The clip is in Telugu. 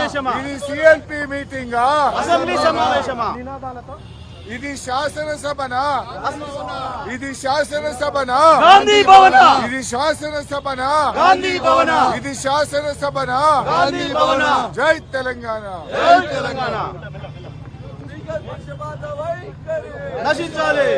సమావేశమా? ఇది సిఎల్పి మీటింగ్? అసెంబ్లీ సమావేశమా? ఇది శాసనసభనా? ఇది శాసనసభనా? గాంధీ భవన? ఇది శాసనసభనా? గాంధీ భవన? ఇది శాసనసభనా? గాంధీ భవన? జై తెలంగాణ. జై తెలంగాణ. నశించాలి.